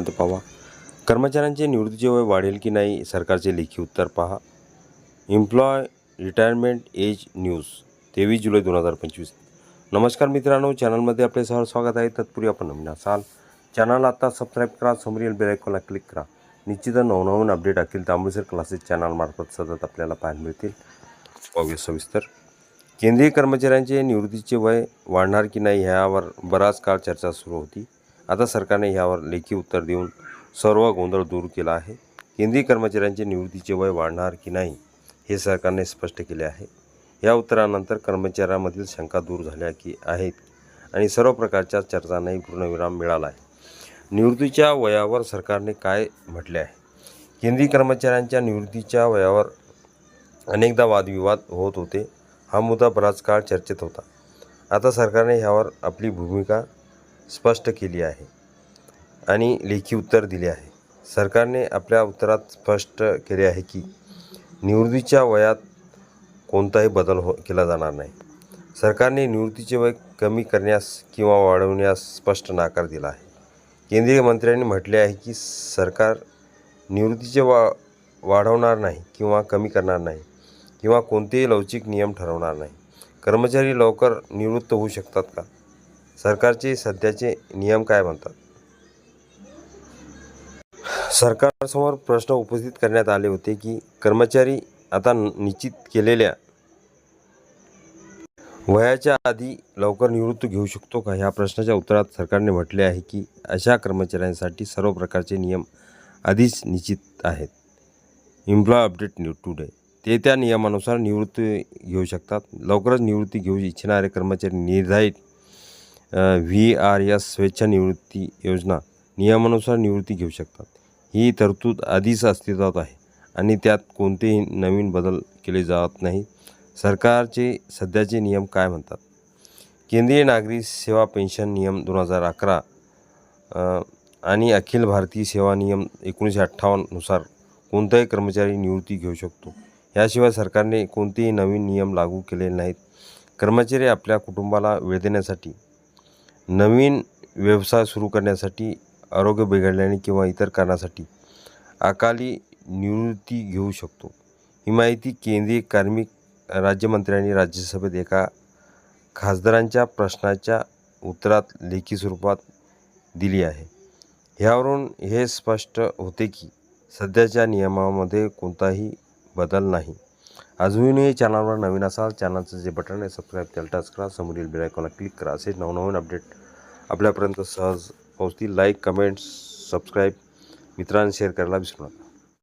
पर्यंत पाहा कर्मचाऱ्यांचे निवृत्तीचे वय वाढेल की नाही सरकारचे लेखी उत्तर पहा. एम्प्लॉय रिटायरमेंट एज न्यूज तेवीस जुलै दोन हजार पंचवीस. नमस्कार मित्रांनो चॅनलमध्ये आपले सहर स्वागत आहे. तत्पूर्वी आपण नवीन असाल चॅनल आता सबस्क्राईब करा समोरील बेलायकॉनला क्लिक करा. निश्चित नवनवीन अपडेट असतील तांबुळसर क्लासेस चॅनलमार्फत सतत आपल्याला पाहायला मिळतील. पाहूया सविस्तर. केंद्रीय कर्मचाऱ्यांचे निवृत्तीचे वय वाढणार की नाही ह्यावर बराच काळ चर्चा सुरू होती. आता सरकारने ह्यावर लेखी उत्तर देऊन सर्व गोंधळ दूर केला आहे. केंद्रीय कर्मचाऱ्यांचे निवृत्तीचे वय वाढणार की नाही हे सरकारने स्पष्ट केले आहे. या उत्तरानंतर कर्मचाऱ्यांमधील शंका दूर झाल्या की आहेत आणि सर्व प्रकारच्या चर्चांनाही पूर्णविराम मिळाला आहे. निवृत्तीच्या वयावर सरकारने काय म्हटले आहे? केंद्रीय कर्मचाऱ्यांच्या निवृत्तीच्या वयावर अनेकदा वादविवाद होत होते. हा मुद्दा बराच काळ चर्चेत होता. आता सरकारने ह्यावर आपली भूमिका स्पष्ट केली आहे आणि लेखी उत्तर दिले आहे. सरकारने आपल्या उत्तरात स्पष्ट केले आहे की निवृत्तीच्या वयात कोणताही बदल हो केला जाणार नाही. सरकारने निवृत्तीचे वय कमी करण्यास किंवा वाढवण्यास स्पष्ट नकार दिला आहे. केंद्रीय मंत्र्यांनी म्हटले आहे की सरकार निवृत्तीचे वा वाढवणार नाही किंवा कमी करणार नाही किंवा कोणतेही लवचिक नियम ठरवणार नाही. कर्मचारी लवकर निवृत्त होऊ शकतात का? सरकारचे सध्याचे नियम काय म्हणतात? सरकारसमोर प्रश्न उपस्थित करण्यात आले होते की कर्मचारी आता निश्चित केलेल्या वयाच्या आधी लवकर निवृत्त घेऊ शकतो का? ह्या प्रश्नाच्या उत्तरात सरकारने म्हटले आहे की अशा कर्मचाऱ्यांसाठी सर्व प्रकारचे नियम आधीच निश्चित आहेत. Employ update new today. ते त्या नियमानुसार निवृत्ती घेऊ शकतात. लवकरच निवृत्ती घेऊ इच्छिणारे कर्मचारी निर्धारित व्ही आर एस स्वेच्छा निवृत्ती योजना नियमानुसार निवृत्ती घेऊ शकतात. ही तरतूद आधीच अस्तित्वात आहे आणि त्यात कोणतेही नवीन बदल केले जात नाही सरकारचे सध्याचे नियम काय म्हणतात? केंद्रीय नागरी सेवा पेन्शन नियम दोन हजार अकरा आणि अखिल भारतीय सेवा नियम एकोणीसशे अठ्ठावन्ननुसार कोणताही कर्मचारी निवृत्ती घेऊ शकतो. याशिवाय सरकारने कोणतेही नवीन नियम लागू केलेले नाहीत. कर्मचारी आपल्या कुटुंबाला वेळ देण्यासाठी नवीन व्यवसाय सुरू करण्यासाठी आरोग्य बिघडल्याने किंवा इतर कारणासाठी अकाली निवृत्ती घेऊ शकतो. ही माहिती केंद्रीय कार्मिक राज्यमंत्र्यांनी राज्यसभेत एका खासदारांच्या प्रश्नाच्या उत्तरात लेखी स्वरूपात दिली आहे. ह्यावरून हे स्पष्ट होते की सध्याच्या नियमामध्ये कोणताही बदल नाही. अजूनही चॅनलवर नवीन असाल चॅनलचं जे बटन आहे सबस्क्राईब त्याला टच करा. समोरील बेल आयकॉनला क्लिक करा. असे नवनवीन अपडेट आपल्यापर्यंत सहज पोहोचतील. लाईक कमेंट्स सबस्क्राईब मित्रांनी शेअर करायला विसरू नका.